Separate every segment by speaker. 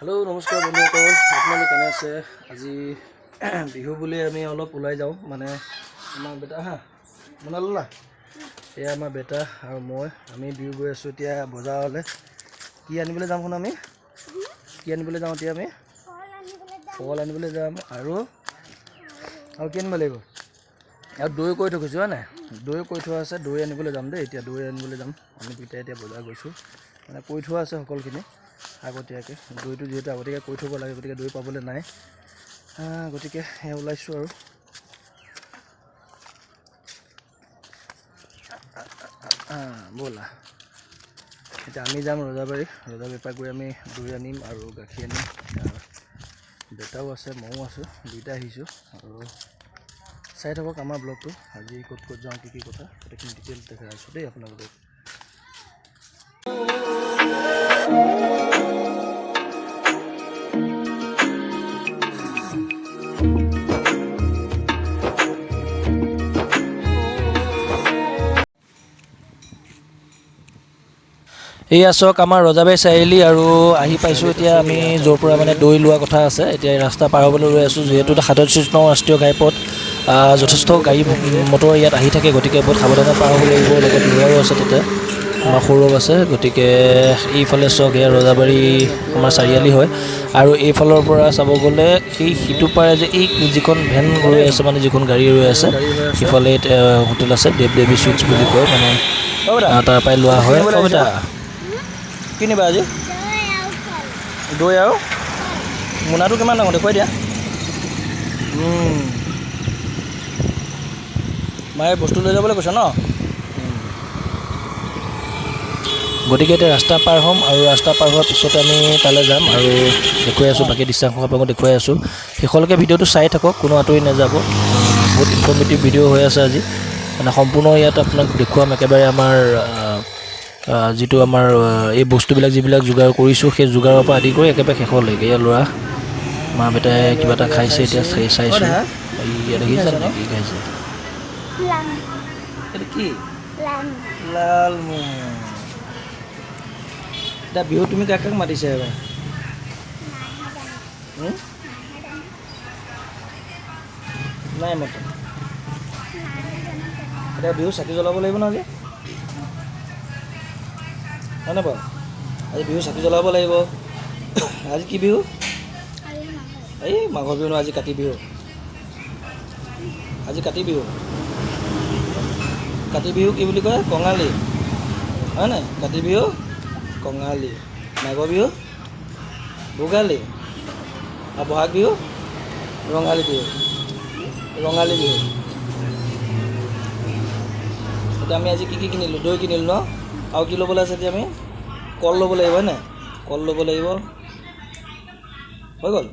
Speaker 1: Hello নমস্কাৰ বন্ধুসকল আপোনালোক কেনে আছে? আজি বিহু বুলি আমি অলপ ওলাই যাওঁ। মানে আমাৰ বেটা, হা মোনা ল'লা এয়া আমাৰ বেটা আৰু মই। আমি বিহু গৈ আছোঁ এতিয়া বজাৰলৈ। কি আনিবলৈ যাম শুন আমি? কি আনিবলৈ যাওঁ এতিয়া আমি? কল আনিবলৈ যাম আৰু আৰু কি আনিব লাগিব? আৰু দৈ কৰি থৈ গৈছোঁ হয় নাই? দৈ কৰি থোৱা আছে, দৈ আনিবলৈ যাম দেই। এতিয়া দৈ আনিবলৈ যাম। আমি দুইটাই এতিয়া বজাৰ গৈছোঁ। মানে কৰি থোৱা আছে সকলোখিনি। আগতীয়াকৈ, দৈটো যিহেতু আগতীয়াকৈ কৈ থ'ব লাগে, গতিকে দৈ পাবলৈ নাই। গতিকে সেই ওলাইছোঁ আৰু। ব'লা। এতিয়া আমি যাম ৰজাবাৰী ৰজাবাৰীৰ পৰা গৈ আমি দৈ আনিম আৰু গাখীৰ আনিম। দেউতাও আছে, ময়ো আছোঁ দুইটা আহিছোঁ। আৰু চাই থাকক আমাৰ ব্লগটো, আজি ক'ত ক'ত যাওঁ, কি কি কথা, গোটেইখিনি ডিটেইলছ দেখাই আছোঁ দেই আপোনালোকক। এয়া চাওক আমাৰ ৰজাবাৰী চাৰিআলি আৰু আহি পাইছোঁ এতিয়া আমি য'ৰ পৰা মানে দৈ লোৱা কথা আছে। এতিয়া ৰাস্তা পাৰ হ'বলৈ ৰৈ আছোঁ যিহেতু সাতত্ৰিছ নং ৰাষ্ট্ৰীয় ঘাইপথ যথেষ্ট গাড়ী মটৰ ইয়াত আহি থাকে গতিকে বহুত সাৱধানে পাৰ হ'ব লাগিব লগত ল'ৰাও আছে তাতে। আমাৰ সৌৰভ আছে গতিকে এইফালে চাওক এয়া ৰজাবাৰী আমাৰ চাৰিআলি হয়। আৰু এইফালৰ পৰা চাব গ'লে সেই সিটো পাৰে যে এই যিখন ভেন ৰৈ আছে মানে যিখন গাড়ী ৰৈ আছে সিফালে হোটেল আছে দেৱ দেৱী চুইটছ বুলি কয় মানে আহ, তাৰ পৰাই লোৱা হয়। কি নিবা আজি? দৈ আৰু? মোনাটো কিমান ডাঙৰ? দেখুৱাই দিয়া। মায়ে বস্তু লৈ যাবলৈ কৈছে ন? গতিকে এতিয়া ৰাস্তা পাৰ হ'ম আৰু ৰাস্তা পাৰ হোৱাৰ পিছতে আমি তালৈ যাম আৰু দেখুৱাই আছোঁ বাকী দৃশ্যাংশসমূহ দেখুৱাই আছোঁ। শেষলৈকে ভিডিঅ'টো চাই থাকক কোনো আঁতৰি নাযাব। বহুত ইনফৰ্মেটিভ ভিডিঅ' হৈ আছে আজি। মানে সম্পূৰ্ণ ইয়াত আপোনাক দেখুৱাম একেবাৰে আমাৰ যিটো আমাৰ এই বস্তুবিলাক যিবিলাক যোগাৰ কৰিছোঁ সেই যোগাৰৰ পৰা আদি কৰি একেবাৰে শেষলৈকে এয়া ল'ৰা মা বেটাই কিবা এটা খাইছে এতিয়া চাই চাইছোঁ। দেখিছে নে কি খাইছে এইটো কি? লাল। এতিয়া বিহু তুমি কাক কাক মাতিছে এবাৰ? নাই মতা। এতিয়া বিহু চাকি জ্বলাব লাগিব ন আজি? হয়নে বাৰু? আজি বিহু চাকি জ্বলাব লাগিব। আজি কি বিহু? এই মাঘৰ বিহু নহয়, আজি কাতি বিহু। আজি কাতি বিহু। কাতি বিহু কি বুলি কয়? কঙালী। হয় নাই? কাতি বিহু, কঙালী। মাঘৰ বিহু, ভোগালী। আৰু বহাগ বিহু, ৰঙালী বিহু। ৰঙালী বিহু। এতিয়া আমি আজি কি কি কিনিলোঁ? দৈ কিনিলোঁ ন? আৰু কি ল'বলৈ আছে এতিয়া আমি? কল ল'ব লাগিব হয় নাই কল ল'ব লাগিব। হৈ গ'ল?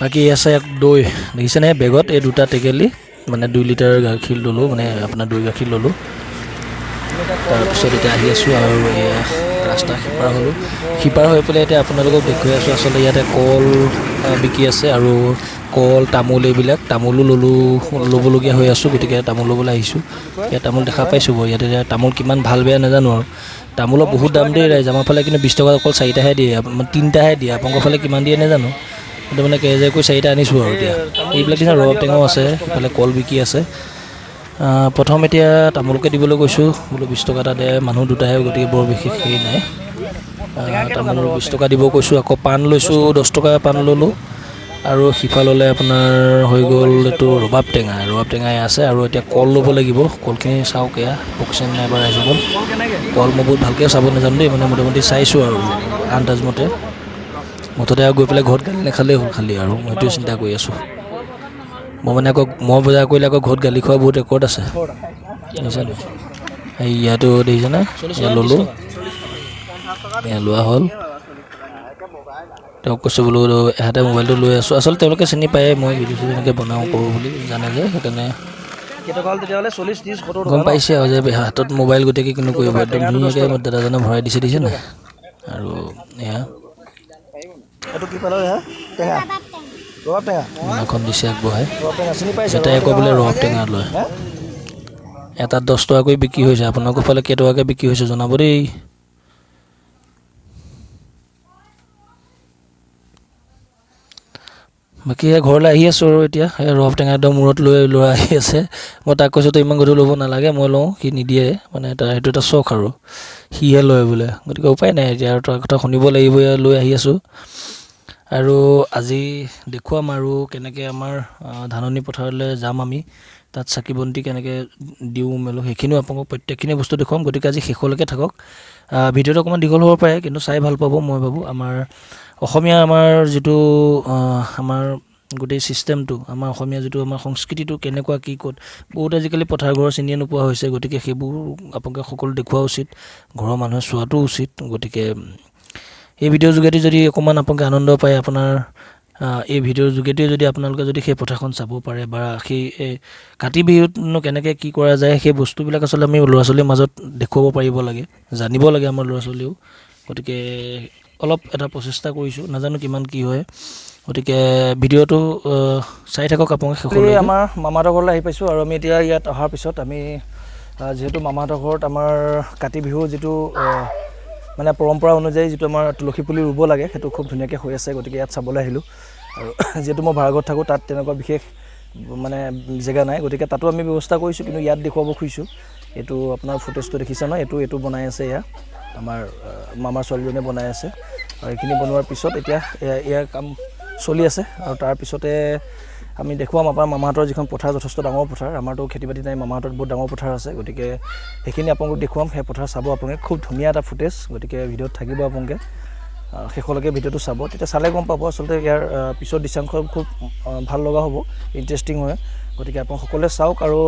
Speaker 1: বাকী আছে দৈ দেখিছেনে বেগত এই দুটা টেকেলি মানে দুই লিটাৰ গাখীৰ ল'লোঁ মানে আপোনাৰ দৈ গাখীৰ ল'লোঁ। তাৰপিছত এতিয়া আহি আছোঁ আৰু এয়া ৰাস্তা সিপাৰ হ'লোঁ। সিপাৰ হৈ পেলাই এতিয়া আপোনালোকক দেখুৱাই আছোঁ আচলতে ইয়াতে কল বিকি আছে আৰু কল, তামোল এইবিলাক, তামোলো ল'লোঁ, ল'বলগীয়া হৈ আছোঁ, গতিকে তামোল ল'বলৈ আহিছোঁ। ইয়াত তামোল দেখা পাইছোঁ বাৰু, ইয়াতে তামোল কিমান ভালো বেয়া নাজানো আৰু। তামোলৰ বহুত দাম দেই ৰাইজ, আমাৰ ফালে কিন্তু বিছ টকাত অকল চাৰিটাহে দিয়ে মানে তিনিটাহে দিয়ে, আপোনালোকৰ ফালে কিমান দিয়ে নাজানো। কিন্তু মানে কেজেকৈ চাৰিটা আনিছোঁ আৰু এতিয়া। এইবিলাক দিনা ৰবাব টেঙাও আছে ইফালে কল বিকি আছে। প্ৰথম এতিয়া তামোলকে দিবলৈ কৈছোঁ বোলো বিছ টকা এটা দে মানুহ দুটাহে, গতিকে বৰ বিশেষ হেৰি নাই। তামোল বিছ টকা দিব কৈছোঁ, আকৌ পাণ লৈছোঁ, দহ টকা পাণ ল'লোঁ। আৰু সিফাললৈ আপোনাৰ হৈ গ'ল এইটো ৰবাব টেঙা। ৰবাব টেঙাই আছে আৰু এতিয়া কল ল'ব লাগিব। কলখিনি চাওক এয়া পকিছে নাই এবাৰ ৰাইজসকল কল। মই বহুত ভালকৈ চাব নাজানো দেই মানে মোটামুটি চাইছোঁ আৰু আন্দাজমতে মুঠতে আৰু গৈ পেলাই ঘৰত গালি নাখালেই হ'ল খালি আৰু মই এইটোৱে চিন্তা কৰি আছোঁ। মই মানে আকৌ মই বজাৰ কৰিলে আকৌ ঘৰত গালি খোৱা বহুত ৰেকৰ্ড আছে। দেখিছেনে এই ইয়াতো দেখিছেনে? ইয়াত ল'লোঁ। এয়া লোৱা হ'ল। তেওঁক কৈছোঁ বোলো এহাতে মোবাইলটো লৈ আছোঁ। আচলতে তেওঁলোকে চিনি পায়ে মই ভিডিঅ' চিডিঅ' এনেকৈ বনাওঁ কৰোঁ বুলি জানে যে সেইকাৰণে গম পাইছে আৰু যে হাতত মোবাইল গোটেই কিনো কৰিব একদম ধুনীয়াকৈ মোৰ দাদাজনে ভৰাই দিছে দিছে নাই? আৰু এয়া। এখন দিছে আগবঢ়াই। এটাই আকৌ বোলে ৰবাব টেঙা। লয়। এটাত দহ টকাকৈ বিক্ৰী হৈছে। আপোনালোকৰ ফালে কেইটকাকৈ বিক্ৰী হৈছে জনাব দেই।
Speaker 2: বাকী ঘৰলৈ আহি আছোঁ আৰু এতিয়া। ৰবাব টেঙা একদম মূৰত লৈ ল'ৰা আহি আছে। মই তাক কৈছোঁ তই ইমান গধুৰ ল'ব নালাগে মই লওঁ সি নিদিয়ে। মানে তাৰ সেইটো এটা চখ আৰু। সিহে লয় বোলে। গতিকে উপায় নাই এতিয়া আৰু তাৰ কথা শুনিব লাগিব এয়া লৈ আহি আছোঁ। আৰু আজি দেখুৱাম আৰু কেনেকৈ আমাৰ ধাননি পথাৰলৈ যাম আমি তাত চাকি বন্তি কেনেকৈ দিওঁ মেলোঁ সেইখিনিও আপোনালোকক প্ৰত্যেকখিনি বস্তু দেখুৱাম গতিকে আজি শেষলৈকে থাকক। ভিডিঅ'টো অকণমান দীঘল হ'ব পাৰে কিন্তু চাই ভাল পাব মই ভাবোঁ। আমাৰ অসমীয়া আমাৰ যিটো আমাৰ গোটেই ছিষ্টেমটো আমাৰ অসমীয়া যিটো আমাৰ সংস্কৃতিটো কেনেকুৱা কি ক'ত বহুত আজিকালি পথাৰ ঘৰ চিনিয়ে নোপোৱা হৈছে গতিকে সেইবোৰ আপোনালোকে সকলো দেখুওৱা উচিত ঘৰৰ মানুহে চোৱাটো উচিত গতিকে এই ভিডিঅ'ৰ যোগেদি যদি অকণমান আপোনালোকে আনন্দ পায় আপোনাৰ এই ভিডিঅ'ৰ যোগেদিও যদি আপোনালোকে যদি সেই পথাৰখন চাব পাৰে বা সেই কাতি বিহুতনো কেনেকৈ কি কৰা যায় সেই বস্তুবিলাক আচলতে আমি ল'ৰা ছোৱালীৰ মাজত দেখুৱাব পাৰিব লাগে জানিব লাগে আমাৰ ল'ৰা ছোৱালীয়েও গতিকে অলপ এটা প্ৰচেষ্টা কৰিছোঁ নাজানো কিমান কি হয়। গতিকে ভিডিঅ'টো চাই থাকক আপোনালোকে শেষলৈ। আমাৰ মামাহঁতৰ ঘৰলৈ আহি পাইছোঁ আৰু আমি এতিয়া ইয়াত অহাৰ পিছত আমি যিহেতু মামাহঁতৰ ঘৰত আমাৰ কাতি বিহু যিটো মানে পৰম্পৰা অনুযায়ী যিটো আমাৰ তুলসী পুলি ৰুব লাগে সেইটো খুব ধুনীয়াকৈ হৈ আছে গতিকে ইয়াত চাবলৈ আহিলোঁ। আৰু যিহেতু মই ভাড়াঘৰত থাকোঁ তাত তেনেকুৱা বিশেষ মানে জেগা নাই। গতিকে তাতো আমি ব্যৱস্থা কৰিছোঁ কিন্তু ইয়াত দেখুৱাব খুজিছোঁ। এইটো আপোনাৰ ফুটেজটো দেখিছে ন? এইটো এইটো বনাই আছে এয়া আমাৰ মামাৰ ছোৱালীজনীয়ে বনাই আছে। আৰু এইখিনি বনোৱাৰ পিছত এতিয়া ইয়াৰ কাম চলি আছে। আৰু তাৰপিছতে আমি দেখুৱাম আপোনাৰ মামাহঁতৰ যিখন পথাৰ যথেষ্ট ডাঙৰ পথাৰ আমাৰতো খেতি বাতি নাই মামাহঁতৰ বহুত ডাঙৰ পথাৰ আছে গতিকে সেইখিনি আপোনালোকক দেখুৱাম সেই পথাৰ চাব আপোনালোকে খুব ধুনীয়া এটা ফুটেজ গতিকে ভিডিঅ'ত থাকিব আপোনালোকে শেষলৈকে ভিডিঅ'টো চাব তেতিয়া চালে গম পাব আচলতে ইয়াৰ পিছৰ দৃশ্যাংশ খুব ভাল লগা হ'ব ইণ্টাৰেষ্টিং হয় গতিকে আপোনালোক সকলোৱে চাওক আৰু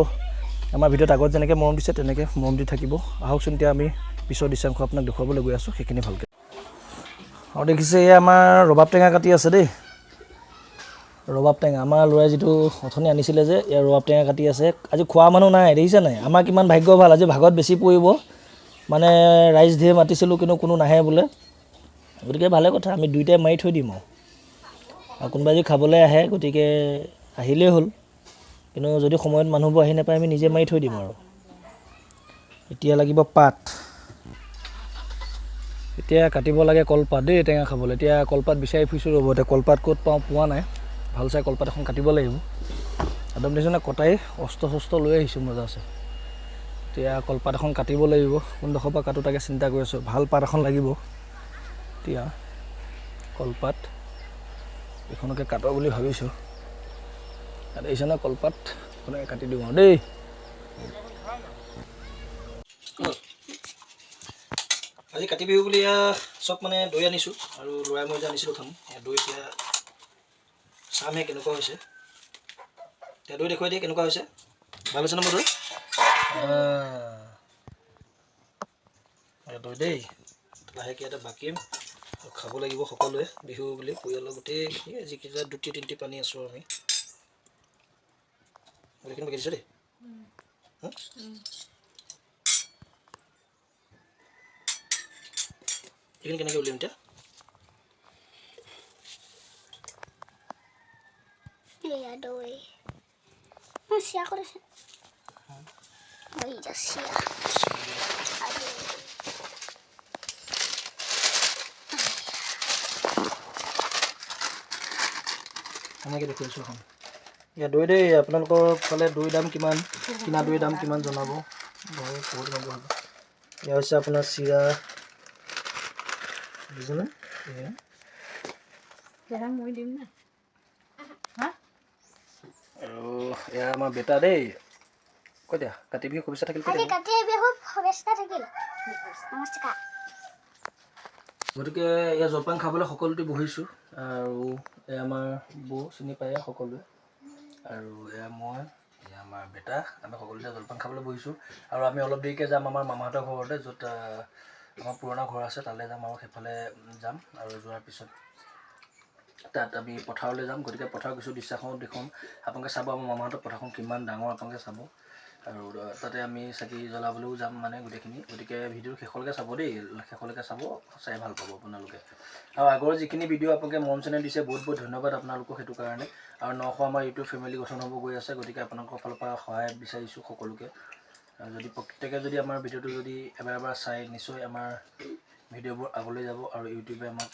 Speaker 2: আমাৰ ভিডিঅ'ত আগত যেনেকৈ মৰম দিছে তেনেকৈ মৰম দি থাকিব আহকচোন এতিয়া আমি পিছৰ দৃশ্যাংশ আপোনাক দেখুৱাবলৈ গৈ আছোঁ সেইখিনি ভালকৈ। আৰু দেখিছে এয়া আমাৰ ৰবাব টেঙা কাটি আছে দেই। ৰবাব টেঙা আমাৰ ল'ৰাই যিটো অথনি আনিছিলে যে ইয়াৰ ৰবাব টেঙা কাটি আছে। আজি খোৱা মানুহ নাই দেখিছে নাই? আমাৰ কিমান ভাগ্য ভাল আজি ভাগত বেছি পৰিব। মানে ৰাইজ ধেৰ মাতিছিলোঁ কিন্তু কোনো নাহে বোলে। গতিকে ভালে কথা আমি দুইটাই মাৰি থৈ দিম আৰু কোনোবাই যদি খাবলৈ আহে গতিকে আহিলেই হ'ল। কিন্তু যদি সময়ত মানুহবোৰ আহি নাপায় আমি নিজে মাৰি থৈ দিম আৰু। এতিয়া লাগিব পাত। এতিয়া কাটিব লাগে কলপাত দেই টেঙা খাবলৈ। এতিয়া কলপাত বিচাৰি ফুৰিছোঁ ৰ'ব এতিয়া কলপাত ক'ত পাওঁ পোৱা নাই। ভাল চাই কলপাত এখন কাটিব লাগিব। একদম দেখিছেনে কটাই অস্ত্ৰ চস্ত্ৰ লৈ আহিছোঁ মজা আছে এতিয়া কলপাত এখন কাটিব লাগিব কোনডোখৰ পৰা কাটো তাকে চিন্তা কৰি আছোঁ ভাল পাত এখন লাগিব। এতিয়া কলপাত এইখনকে কাটো বুলি ভাবিছোঁ। ইয়াত দেখিছেনে কলপাত এনেকৈ কাটি দিওঁ আৰু দেই। আজি কাতি বিহু বুলি এয়া চব মানে দৈ আনিছোঁ আৰু ল'ৰাই মই যে আনিছিলোঁ খাম দৈ এতিয়া চামহে কেনেকুৱা হৈছে? এতিয়া দৈ দেখুৱাই দিয়ে কেনেকুৱা হৈছে? ভাল হৈছে ন মোৰ দৈ দৈ দেই লাহেকৈ ইয়াতে বাকিম খাব লাগিব সকলোৱে বিহু বুলি পৰিয়ালৰ গোটেইখিনি যিকেইটা দুটি তিনিটি পানী আছোঁ আমি। গোটেইখিনি বাকি দিছোঁ দেই? এইখিনি কেনেকৈ উলিয়াম এতিয়া?
Speaker 3: Iya doi. Masih aku udah. Oh iya sih ya. Aduh.
Speaker 2: এনেকৈ দেখুৱাইছোঁ এখন এয়া দৈ দেই আপোনালোকৰ ফালে দৈ দাম কিমান কিনা দৈ দাম কিমান জনাব মই বহুত গম পাব এয়া হৈছে আপোনাৰ চিৰা বুজিছেনে এয়া আৰু এয়া আমাৰ বেটা দেই। কৈ দিয়া কাতি বিহু শুভেচ্ছা থাকিল কৈ
Speaker 3: Adik
Speaker 2: দিয়া
Speaker 3: katanya bihu Vesta lagi. Namaskar.
Speaker 2: গতিকে এয়া জলপান খাবলৈ সকলোতে বহিছোঁ। আৰু এয়া আমাৰ বৌ চিনি পায় সকলোৱে। আৰু এয়া মই এয়া আমাৰ বেটা। আমি সকলোতে জলপান খাবলৈ বহিছোঁ। আৰু আমি অলপ দেৰিকৈ যাম আমাৰ মামাহঁতৰ ঘৰতে য'ত আমাৰ পুৰণা ঘৰ আছে তালৈ যাম আৰু সেইফালে যাম। আৰু যোৱাৰ পিছত তাত আমি পথাৰলৈ যাম গতিকে পথাৰৰ কিছু দৃশ্যাসমূহ দেখুৱাম। আপোনালোকে চাব আমাৰ মামাহঁতৰ পথাৰখন কিমান ডাঙৰ আপোনালোকে চাব। আৰু তাতে আমি চাকি জ্বলাবলৈও যাম মানে গোটেইখিনি। গতিকে ভিডিঅ' শেষলৈকে চাব দেই শেষলৈকে চাব চাই ভাল পাব আপোনালোকে। আৰু আগৰ যিখিনি ভিডিঅ' আপোনালোকে মন চেনেল দিছে বহুত বহুত ধন্যবাদ আপোনালোকক সেইটো কাৰণে। আৰু নশ আমাৰ ইউটিউব ফেমিলি গঠন হ'ব গৈ আছে গতিকে আপোনালোকৰ ফালৰ পৰা সহায় বিচাৰিছোঁ সকলোকে। আৰু যদি প্ৰত্যেকে যদি আমাৰ ভিডিঅ'টো যদি এবাৰ এবাৰ চাই নিশ্চয় আমাৰ ভিডিঅ'বোৰ আগলৈ যাব আৰু ইউটিউবে আমাক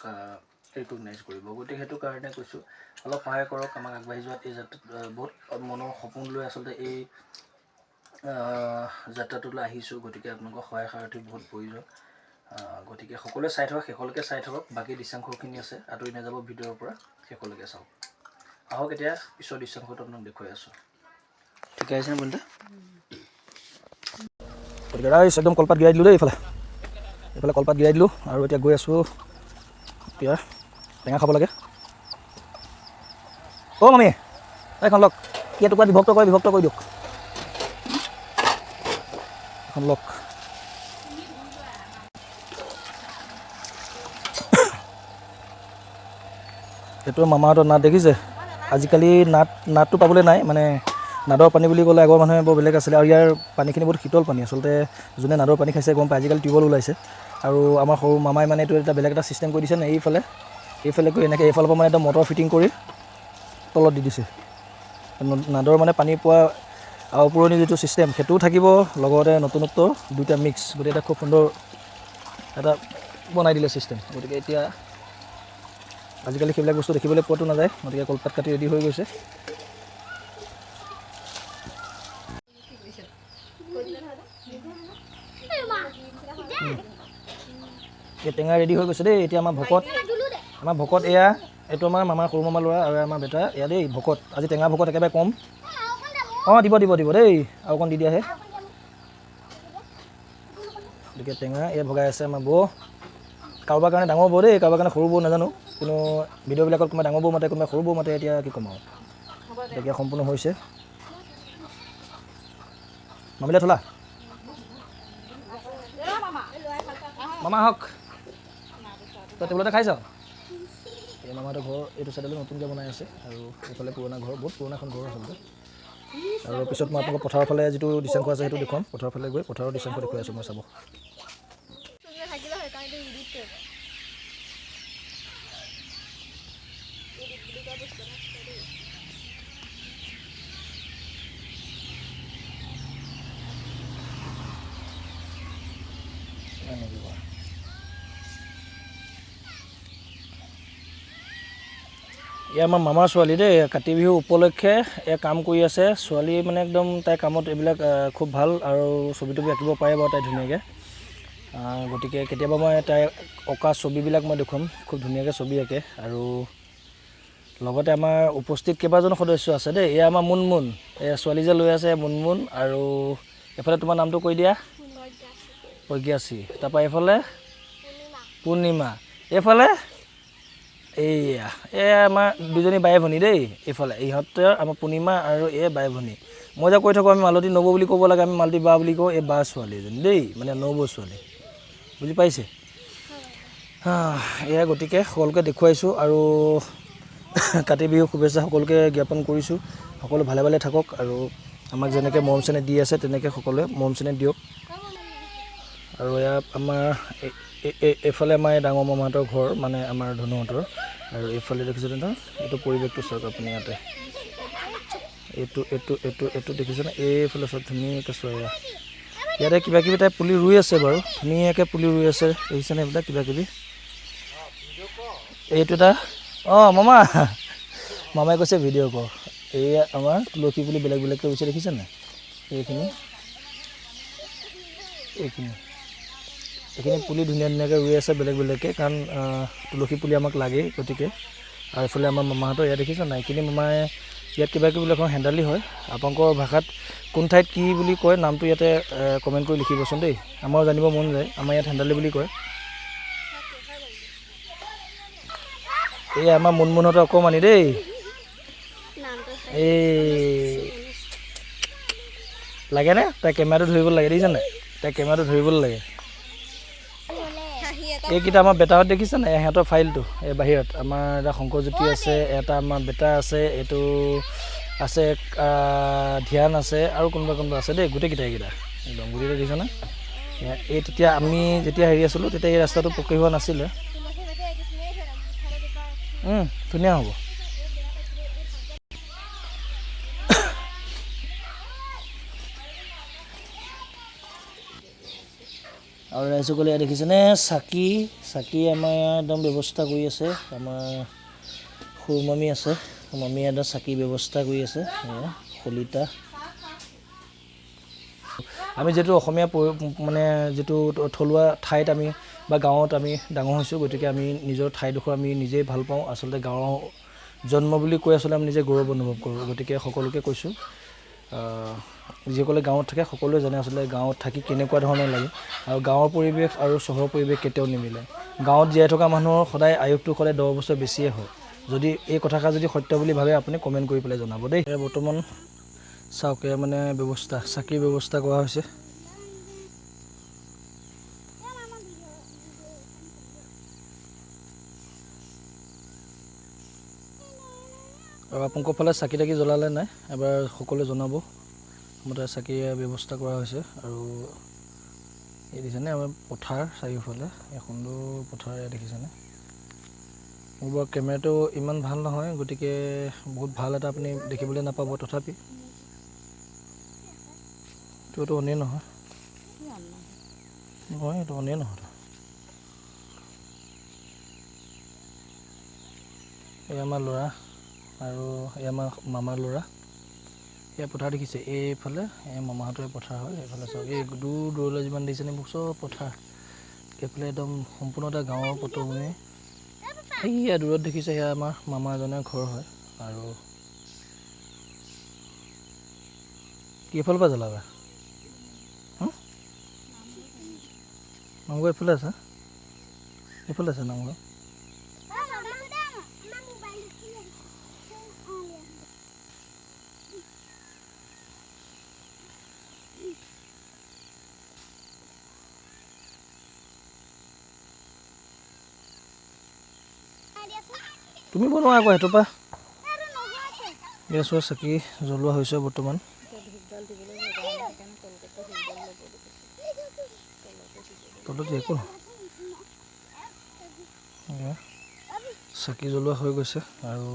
Speaker 1: ৰিকগনাইজ কৰিব। গতিকে সেইটো কাৰণে কৈছোঁ, অলপ সহায় কৰক, আমাক আগবাঢ়ি যোৱাত এই যাত্ৰাত বহুত মনৰ সপোন লৈ আচলতে এই যাত্ৰাটোলৈ আহিছোঁ। গতিকে আপোনালোকৰ সহায় সাৰথি বহুত প্ৰয়োজন। গতিকে সকলোৱে চাই থাকক, শেষলৈকে চাই থাকক। বাকী দৃশ্যাংশখিনি আছে, আঁতৰি নাযাব ভিডিঅ'ৰ পৰা, শেষলৈকে চাওক। আহক এতিয়া, পিছৰ দৃশ্যাংশটো আপোনাক দেখুৱাই আছোঁ। ঠিকে আহিছেনে বন্ধু
Speaker 2: গতিকে ৰাইজ একদম কলপাত গিৰাই দিলোঁ দেই এইফালে। এইফালে কলপাত গিৰাই দিলোঁ আৰু এতিয়া গৈ আছোঁ, এতিয়া টেঙা খাব লাগে। অ' মামী এইখন লওক। কি এটুকুৰা বিভক্ত কৰি বিভক্ত কৰি দিয়ক। এখন লওক। এইটো মামাহঁতৰ নাট দেখিছে? আজিকালি নাট নাটটো পাবলৈ নাই মানে নাদৰ পানী বুলি ক'লে আগৰ মানুহে বৰ বেলেগ আছিলে আৰু ইয়াৰ পানীখিনি বহুত শীতল পানী আচলতে যোনে নাদৰ পানী খাইছে গম পায় আজিকালি টিউবৱেল ওলাইছে। আৰু আমাৰ সৰু মামাই মানে এইটো এটা বেলেগ এটা ছিষ্টেম কৰি দিছে নে এইফালে। এইফালে কৰি এনেকৈ এইফালৰ পৰা মানে এটা মটৰ ফিটিং কৰি তলত দি দিছে। নাদৰ মানে পানী পোৱা আৰু পুৰণি যিটো ছিষ্টেম সেইটোও থাকিব লগতে নতুনত্ব দুইটা মিক্স গতিকে এটা খুব সুন্দৰ এটা বনাই দিলে ছিষ্টেম গতিকে এতিয়া আজিকালি সেইবিলাক বস্তু দেখিবলৈ পোৱাটো নাযায় গতিকে কলপাত কাটি ৰেডি হৈ গৈছে। এই টেঙা ৰেডি হৈ গৈছে দেই এতিয়া আমাৰ ভকত আমাৰ ভকত এয়া এইটো আমাৰ মামাৰ সৰু মামাৰ ল'ৰা আৰু আমাৰ বেটা এয়া দেই ভকত। আজি টেঙা ভকত একেবাৰে কম। অঁ দিব দিব দিব দেই। আৰু অকণ দি দিয়াহে গতিকে টেঙা এয়া ভগাই আছে আমাৰ বৌ। কাৰোবাৰ কাৰণে ডাঙৰ বৌ দেই কাৰোবাৰ কাৰণে সৰু বৌ নাজানো। কিন্তু ভিডিঅ'বিলাকত কোনোবাই ডাঙৰ বৌ মাতে কোনোবাই সৰু বৌ মাতে এতিয়া কি ক'ম আৰু। এতিয়া সম্পূৰ্ণ হৈছে। মামিলা থলা। মামা আহক। তই টেবুলতে খাই চাওঁ এই মামাহঁতৰ ঘৰ এইটো চাইডলৈ নতুনকৈ বনাই আছে আৰু এইফালে পুৰণা ঘৰ বহুত পুৰণা এখন ঘৰ আচলতে। আৰু পিছত মই আপোনালোকক পথাৰৰ ফালে যিটো দৃশ্যাংশ আছে সেইটো দেখুৱাম। পথাৰৰ ফালে গৈ পথাৰৰ দৃশ্যাংশ দেখুৱাই আছোঁ মই চাব। এয়া আমাৰ মামাৰ ছোৱালী দেই কাতি বিহু উপলক্ষে এয়া কাম কৰি আছে। ছোৱালী মানে একদম তাই কামত এইবিলাক খুব ভাল আৰু ছবি তবি আঁকিব পাৰে বাৰু তাই ধুনীয়াকৈ। গতিকে কেতিয়াবা মই তাই অঁকা ছবিবিলাক মই দেখুৱাম খুব ধুনীয়াকৈ ছবি আঁকে। আৰু লগতে আমাৰ উপস্থিত কেইবাজনো সদস্য আছে দেই এয়া আমাৰ মুনমুন এয়া ছোৱালী যে লৈ আছে মুনমুন আৰু এইফালে তোমাৰ নামটো কৈ দিয়া। প্ৰজ্ঞাশ্ৰী তাৰপৰা এইফালে পূৰ্ণিমা এইফালে এইয়া এয়া আমাৰ দুজনী বাই ভনী দেই এইফালে ইহঁতে আমাৰ পূৰ্ণিমা আৰু এই বাই ভনী মই যে কৈ থাকোঁ আমি মালতী নবৌ বুলি ক'ব লাগে আমি মালতী বা বুলি কওঁ এই বা ছোৱালী এজনী দেই মানে নবৌ ছোৱালী। বুজি পাইছে? এয়া গতিকে সকলোকে দেখুৱাইছোঁ আৰু কাতি বিহু শুভেচ্ছা সকলোকে জ্ঞাপন কৰিছোঁ। সকলো ভালে ভালে থাকক আৰু আমাক যেনেকৈ মৰম চেনেহ দি আছে তেনেকৈ সকলোৱে মৰম চেনেহ দিয়ক। আৰু এয়া আমাৰ এই- এই- এই- এইফালে আমাৰ এই ডাঙৰ মামাহঁতৰ ঘৰ মানে আমাৰ ধনুহঁতৰ। আৰু এইফালে দেখিছেনে ন এইটো পৰিৱেশটো চাওক আপুনি ইয়াতে। এইটো এইটো এইটো এইটো দেখিছেনে? এইফালে চব ধুনীয়াকৈ চোৱা এয়া। ইয়াতে কিবা কিবি তাই পুলি ৰুই আছে বাৰু। ধুনীয়াকৈ পুলি ৰুই আছে। দেখিছেনে এইবিলাক কিবা কিবি এইটো এটা অঁ মামা। মামাই কৈছে ভিডিঅ' কৰ। এয়া আমাৰ তুলসী পুলি বেলেগ বেলেগকৈ ৰুইছে দেখিছে নাই? এইখিনি। এইখিনি। এইখিনি পুলি ধুনীয়া ধুনীয়াকৈ ৰুই আছে বেলেগ বেলেগকৈ কাৰণ তুলসী পুলি আমাক লাগেই গতিকে। আৰু এইফালে আমাৰ মামাহঁতৰ ইয়াত দেখিছে নাই? এইখিনি মামাই ইয়াত কিবা কিবি এখন হেন্দালি হয়। আপোনালোকৰ ভাষাত কোন ঠাইত কি বুলি কয় নামটো ইয়াতে কমেণ্ট কৰি লিখিবচোন দেই। আমাৰো জানিব মন যায় আমাৰ ইয়াত হেন্দালি বুলি কয়। এই আমাৰ মুনমুনহঁতৰ অকণমানি দেই। এই লাগেনে? তাই কেমেৰাটো ধৰিব লাগে দেখিছে নাই? তাই কেমেৰাটো ধৰিবলৈ লাগে। এইকেইটা আমাৰ বেটাহঁত দেখিছে নাই সিহঁতৰ ফাইলটো এই বাহিৰত। আমাৰ এটা শংকৰজ্যোতি আছে এটা আমাৰ বেটা আছে এইটো আছে ধ্যান আছে আৰু কোনোবা কোনোবা আছে দেই গোটেইকেইটা এইকেইটা। একদম গোটেইকেইটা দেখিছেনে এয়া- এই তেতিয়া আমি যেতিয়া হেৰি আছিলোঁ তেতিয়া এই ৰাস্তাটো পকী হোৱা নাছিলে। ধুনীয়া হ'ব। আৰু ৰাইজসকলে ইয়াত দেখিছেনে? চাকি চাকি আমাৰ ইয়াত একদম ব্যৱস্থা কৰি আছে। আমাৰ সৰু মামী আছে। মামীয়ে একদম চাকি ব্যৱস্থা কৰি আছে। শলিতা আমি যিহেতু অসমীয়া মানে যিটো থলুৱা ঠাইত আমি বা গাঁৱত আমি ডাঙৰ হৈছোঁ গতিকে আমি নিজৰ ঠাইডোখৰ আমি নিজেই ভাল পাওঁ। আচলতে গাঁৱৰ জন্ম বুলি কৈ আচলতে আমি নিজে গৌৰৱ অনুভৱ কৰোঁ। গতিকে সকলোকে কৈছোঁ। যিসকলে গাঁৱত থাকে সকলোৱে জানে আচলতে গাঁৱত থাকি কেনেকুৱা ধৰণৰ লাগে আৰু গাঁৱৰ পৰিৱেশ আৰু চহৰৰ পৰিৱেশ কেতিয়াও নিমিলে। গাঁৱত জীয়াই থকা মানুহৰ সদায় আয়ুসটো সদায় দহ বছৰ বেছিয়ে হয়। যদি এই কথাষাৰ যদি সত্য বুলি ভাবে আপুনি কমেণ্ট কৰি পেলাই জনাব দেই। বৰ্তমান চাওক মানে ব্যৱস্থা চাকিৰ ব্যৱস্থা কৰা হৈছে। আৰু আপোনালোকৰ ফালে চাকি তাকি জ্বলালে নাই? এবাৰ সকলোৱে জনাব। আমাৰ তাত চাকিৰ ব্যৱস্থা কৰা হৈছে আৰু এই দেখিছেনে আমাৰ পথাৰ চাৰিওফালে এই সুন্দৰ পথাৰ এয়া দেখিছেনে? মোৰ বাৰু কেমেৰাটো ইমান ভাল নহয় গতিকে বহুত ভাল এটা আপুনি দেখিবলৈ নাপাব তথাপি। এইটো অনেই নহয়। নহয় এইটো অনেই নহয়। এই আমাৰ ল'ৰা আৰু এই আমাৰ মামাৰ ল'ৰা। এয়া পথাৰ দেখিছে এইফালে এই মামাহঁতৰ পথাৰ হয় এইফালে চাওক এই দূৰ দূৰলৈ যিমান দেখিছে নে চব পথাৰ। এইফালে একদম সম্পূৰ্ণ এটা গাঁৱৰ পটভূমি। এইয়া দূৰত দেখিছে সেয়া আমাৰ মামা এজনৰ ঘৰ হয়। আৰু কিফালৰ পৰা জ্বলাবা? নামঘৰ এইফালে আছে। এইফালে আছে নামঘৰ। তুমি বনোৱা আকৌ সেইটোৰ পৰা? গেছৰ চাকি জ্বলোৱা হৈছে বৰ্তমান। তলত একো চাকি জ্বলোৱা হৈ গৈছে আৰু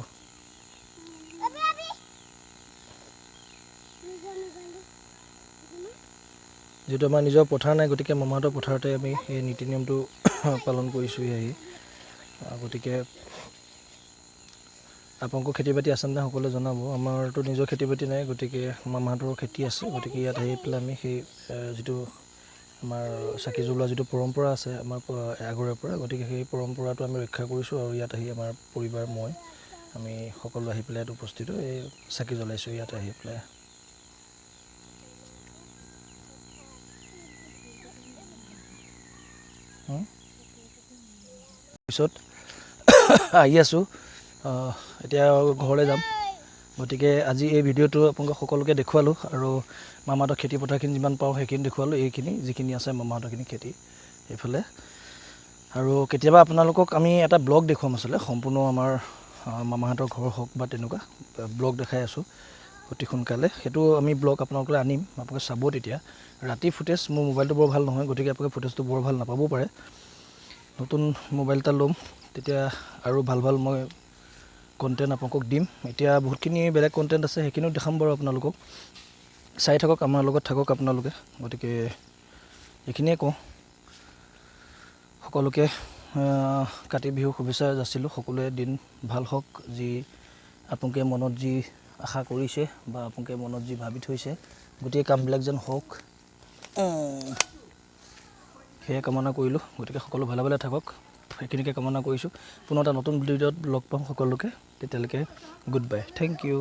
Speaker 2: যিহেতু আমাৰ নিজৰ পথাৰ নাই গতিকে মামাহঁতৰ পথাৰতে আমি সেই নীতি নিয়মটো পালন কৰিছোঁহি আহ, গতিকে আপোনালোকৰ খেতি বাতি আছে নাই সকলোৱে জনাব। আমাৰতো নিজৰ খেতি বাতি নাই গতিকে মামাহঁতৰো খেতি আছে। গতিকে ইয়াত আহি পেলাই আমি সেই যিটো আমাৰ চাকি জ্বলোৱা যিটো পৰম্পৰা আছে আমাৰ আগৰে পৰা গতিকে সেই পৰম্পৰাটো আমি ৰক্ষা কৰিছোঁ আৰু ইয়াত আহি আমাৰ পৰিবাৰ মই আমি সকলো আহি পেলাই ইয়াত উপস্থিত এই চাকি জ্বলাইছোঁ ইয়াত আহি পেলাই? পিছত আহি আছোঁ। এতিয়া ঘৰলৈ যাম। গতিকে আজি এই ভিডিঅ'টো আপোনালোকক সকলোকে দেখুৱালোঁ আৰু মামাহঁতৰ খেতি পথাৰখিনি যিমান পাৰোঁ সেইখিনি দেখুৱালোঁ এইখিনি যিখিনি আছে মামাহঁতৰখিনি খেতি এইফালে। আৰু কেতিয়াবা আপোনালোকক আমি এটা ব্লগ দেখুৱাম আচলতে সম্পূৰ্ণ আমাৰ মামাহঁতৰ ঘৰ হওক বা তেনেকুৱা ব্লগ দেখাই আছোঁ অতি সোনকালে। সেইটো আমি ব্লগ আপোনালোকলৈ আনিম আপোনালোকে চাব তেতিয়া। ৰাতি ফুটেজ মোৰ মোবাইলটো বৰ ভাল নহয় গতিকে আপোনালোকে ফুটেজটো বৰ ভাল নাপাবও পাৰে। নতুন মোবাইল এটা ল'ম তেতিয়া আৰু ভাল ভাল মই কণ্টেণ্ট আপোনালোকক দিম। এতিয়া বহুতখিনি বেলেগ কণ্টেণ্ট আছে সেইখিনিও দেখাম বাৰু আপোনালোকক। চাই থাকক আমাৰ লগত থাকক আপোনালোকে। গতিকে এইখিনিয়ে কওঁ। সকলোকে কাতি বিহুৰ শুভেচ্ছা যাচিলোঁ। সকলোৱে দিন ভাল হওক যি আপোনালোকে মনত যি আশা কৰিছে বা আপোনালোকে মনত যি ভাবি থৈছে গোটেই কামবিলাক যেন হওক। সেয়ে কামনা কৰিলোঁ। গতিকে সকলো ভালে ভালে থাকক। সেইখিনিকে কামনা কৰিছোঁ। পুনৰ এটা নতুন ভিডিঅ'ত লগ পাম সকলোকে। তেতিয়ালৈকে গুড বাই থেংক ইউ